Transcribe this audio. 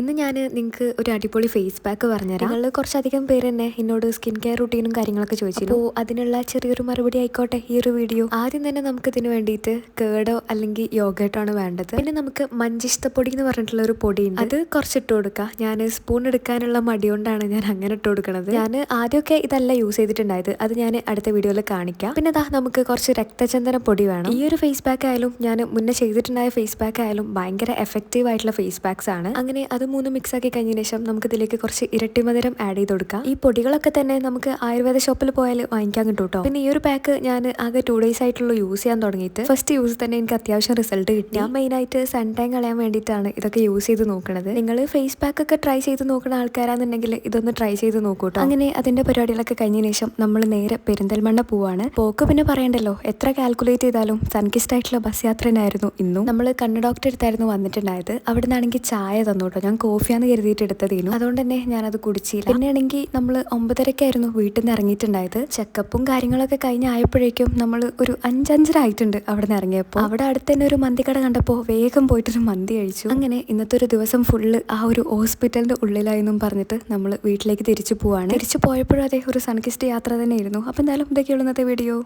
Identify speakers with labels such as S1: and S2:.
S1: ഇന്ന് ഞാൻ നിങ്ങൾക്ക് ഒരു അടിപൊളി ഫേസ് പാക്ക് പറഞ്ഞുതരാം. നിങ്ങൾ കുറച്ചധികം പേര് തന്നെ എന്നോട് സ്കിൻ കെയർ റുട്ടീനും കാര്യങ്ങളൊക്കെ ചോദിച്ചിരുന്നു. അപ്പോൾ അതിനുള്ള ചെറിയൊരു മറുപടി ആയിക്കോട്ടെ ഈ ഒരു വീഡിയോ ആദ്യം തന്നെ നമുക്ക് ഇതിന് വേണ്ടിയിട്ട് കേടോ അല്ലെങ്കിൽ യോഗേട്ടോ ആണ് വേണ്ടത്. പിന്നെ നമുക്ക് മഞ്ചിഷ്ടപ്പൊടി എന്ന് പറഞ്ഞിട്ടുള്ള ഒരു പൊടിയുണ്ട് അത് കുറച്ച് ഇട്ട് കൊടുക്കുക ഞാൻ സ്പൂൺ എടുക്കാനുള്ള മടി കൊണ്ടാണ് ഞാൻ അങ്ങനെ ഇട്ട് കൊടുക്കുന്നത് ഞാൻ ആദ്യമൊക്കെ ഇതല്ല യൂസ് ചെയ്തിട്ടുണ്ടായത്. അത് ഞാൻ അടുത്ത വീഡിയോയിൽ കാണിക്കാം. പിന്നെ ദാ നമുക്ക് കുറച്ച് രക്തചന്ദന പൊടി വേണം. ഈ ഒരു ഫേസ് പാക്ക് ആയാലും ഞാൻ മുന്നേ ചെയ്തിട്ടുണ്ടായ ഫേസ് പാക്ക് ആയാലും ഭയങ്കര എഫക്റ്റീവ് ആയിട്ടുള്ള ഫേസ് പാക്സ് ആണ്. അങ്ങനെ അത് മൂന്ന് മിക്സ് ആക്കി കഴിഞ്ഞതിന് ശേഷം നമുക്ക് ഇതിലേക്ക് കുറച്ച് ഇരട്ടി മധുരം ആഡ് ചെയ്ത് കൊടുക്കാം. ഈ പൊടികളൊക്കെ തന്നെ നമുക്ക് ആയുർവേദ ഷോപ്പിൽ പോയാൽ വാങ്ങിക്കാൻ കിട്ടും കേട്ടോ പിന്നെ ഈ ഒരു പാക്ക് ഞാൻ ആകെ ടു ഡേയ്സ് ആയിട്ടുള്ള യൂസ് ചെയ്യാൻ തുടങ്ങിയിട്ട് ഫസ്റ്റ് യൂസ് തന്നെ എനിക്ക് അത്യാവശ്യം റിസൾട്ട് കിട്ടി. ഞാൻ മെയിൻ ആയിട്ട് സൺ ടാൻ കളയാൻ വേണ്ടിയിട്ടാണ് ഇതൊക്കെ യൂസ് ചെയ്ത് നോക്കുന്നത് നിങ്ങൾ ഫേസ് പാക്ക് ഒക്കെ ട്രൈ ചെയ്ത് നോക്കുന്ന ആൾക്കാരാണെന്നുണ്ടെങ്കിൽ ഇതൊന്ന് ട്രൈ ചെയ്ത് നോക്കൂ കേട്ടോ അങ്ങനെ അതിന്റെ പരിപാടികളൊക്കെ കഴിഞ്ഞ ശേഷം നമ്മൾ നേരെ പെരിന്തൽമണ്ണ പോവാണ്. പോക്ക് പിന്നെ പറയണ്ടല്ലോ എത്ര കാൽക്കുലേറ്റ് ചെയ്താലും സൺകിസ്റ്റ് ആയിട്ടുള്ള ബസ് യാത്ര ഇന്നും. നമ്മൾ കണ്ണ് ഡോക്ടർ അടുത്തായിരുന്നു വന്നിട്ടുണ്ടായത്. അവിടെ നിന്നാണെങ്കിൽ ചായ തന്നു കേട്ടോ ഞാൻ കോഫിയാന്ന് കരുതിയിട്ട് എടുത്തതേനു അതുകൊണ്ട് തന്നെ ഞാനത് കുടിച്ചില്ല പിന്നെയാണെങ്കിൽ നമ്മൾ ഒമ്പതരക്കായിരുന്നു വീട്ടിൽ നിന്ന് ഇറങ്ങിയിട്ടുണ്ടായത് ചെക്കപ്പും കാര്യങ്ങളൊക്കെ കഴിഞ്ഞായപ്പോഴേക്കും നമ്മൾ ഒരു അഞ്ചഞ്ചര ആയിട്ടുണ്ട് അവിടെ നിന്ന് ഇറങ്ങിയപ്പോൾ അവിടെ അടുത്ത് തന്നെ ഒരു മന്തി കട കണ്ടപ്പോൾ വേഗം പോയിട്ടൊരു മന്തി കഴിച്ചു. അങ്ങനെ ഇന്നത്തെ ഒരു ദിവസം ഫുള്ള് ആ ഒരു ഹോസ്പിറ്റലിന്റെ ഉള്ളിലായെന്നും പറഞ്ഞിട്ട് നമ്മൾ വീട്ടിലേക്ക് തിരിച്ചു പോവാണ്. തിരിച്ചു പോയപ്പോഴും അതേ ഒരു സൺകിസ്റ്റ് യാത്ര തന്നെയായിരുന്നു. അപ്പം എന്തായാലും ഇതൊക്കെയുള്ള ഇന്നത്തെ വീഡിയോ.